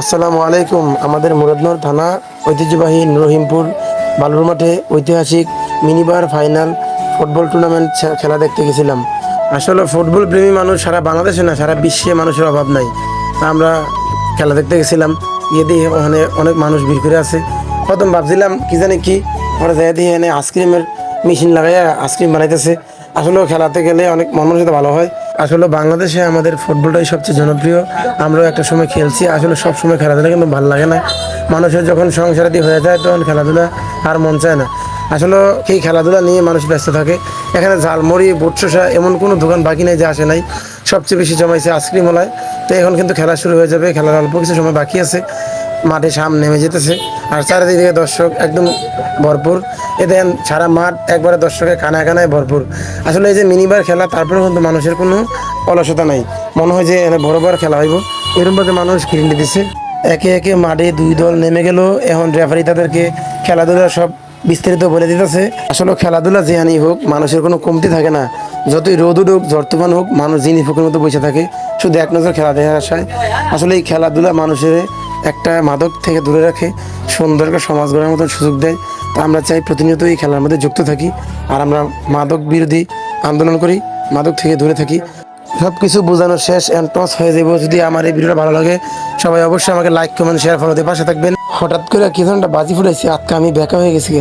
আসসালামু আলাইকুম। আমাদের মুরাদনগর থানা ঐতিহ্যবাহী রহিমপুর বালুর মাঠে ঐতিহাসিক মিনিবার ফাইনাল ফুটবল টুর্নামেন্ট খেলা দেখতে গেছিলাম। আসলে ফুটবল প্রেমী মানুষ সারা বাংলাদেশে না, সারা বিশ্বে মানুষের অভাব নাই। আমরা খেলা দেখতে গেছিলাম। গিয়ে দিয়ে ওখানে অনেক মানুষ ভিড় করে আছে। প্রথম ভাবছিলাম, কি জানি কি? ওরা যাই দিয়ে এনে আইসক্রিমের মেশিন লাগাইয়া আইসক্রিম বানাইতেছে। আসলে খেলাতে গেলে অনেক মন সাথে ভালো হয়। আসলে বাংলাদেশে আমাদের ফুটবলটাই সবচেয়ে জনপ্রিয়। আমরাও একটা সময় খেলছি, আসলে সব সময় খেলাধুলা কিন্তু ভালো লাগে না। মানুষের যখন সংসারাদি হয়ে যায়, তখন খেলাধুলা আর মন চায় না। আসলে এই খেলাধুলা নিয়ে মানুষ ব্যস্ত থাকে। এখানে ঝালমুড়ি বুটশোষা এমন কোনো দোকান বাকি নেই যে আসে নাই। সবচেয়ে বেশি জমাইছে আইসক্রিম ওলায়। তো এখন কিন্তু খেলা শুরু হয়ে যাবে, খেলার অল্প কিছু সময় বাকি আছে। মাঠে সামনে নেমে যেতেছে। আর চারিদিকে দর্শক একদম ভরপুর। এ দেন সারা মাঠ একবারে দর্শকের কানায় কানায় ভরপুর। আসলে এই যে মিনিবার খেলা, তারপরেও কিন্তু মানুষের কোনো অলসতা নাই। মনে হয় যে এখানে বড় বড় খেলা হইব। এরকমভাবে মানুষ কিনে দিছে। একে একে মাঠে দুই দল নেমে গেল। এখন রেফারি তাদেরকে খেলাধুলা সব বিস্তারিত বলে দিতেছে। আসলে খেলাধুলা যে আনি হোক, মানুষের কোনো কমতি থাকে না। যতই রোদ উঠুক, ঝড় তুফান হোক, মানুষ জিনিস ফুকের মতো বসে থাকে। শুধু এক নজর খেলা দেখার আশায়। আসলে এই খেলাধুলা মানুষের একটা মাদক থেকে দূরে রাখে সুন্দর করে সমাজ গড়ার মতন সুযোগ দেয়। তা আমরা চাই প্রতিনিয়ত এই খেলার মধ্যে যুক্ত থাকি আর আমরা মাদক বিরোধী আন্দোলন করি, মাদক থেকে দূরে থাকি। সব কিছু বোঝানো শেষ অ্যান্ড টস হয়ে যাব। যদি আমার এই ভিডিওটা ভালো লাগে, সবাই অবশ্যই আমাকে লাইক কমেন্ট শেয়ার ফলো দিয়ে পাশে থাকবেন। হঠাৎ করে কি ধরনের বাজি ফুটেছি আজকে আমি বেকা হয়ে গেছি।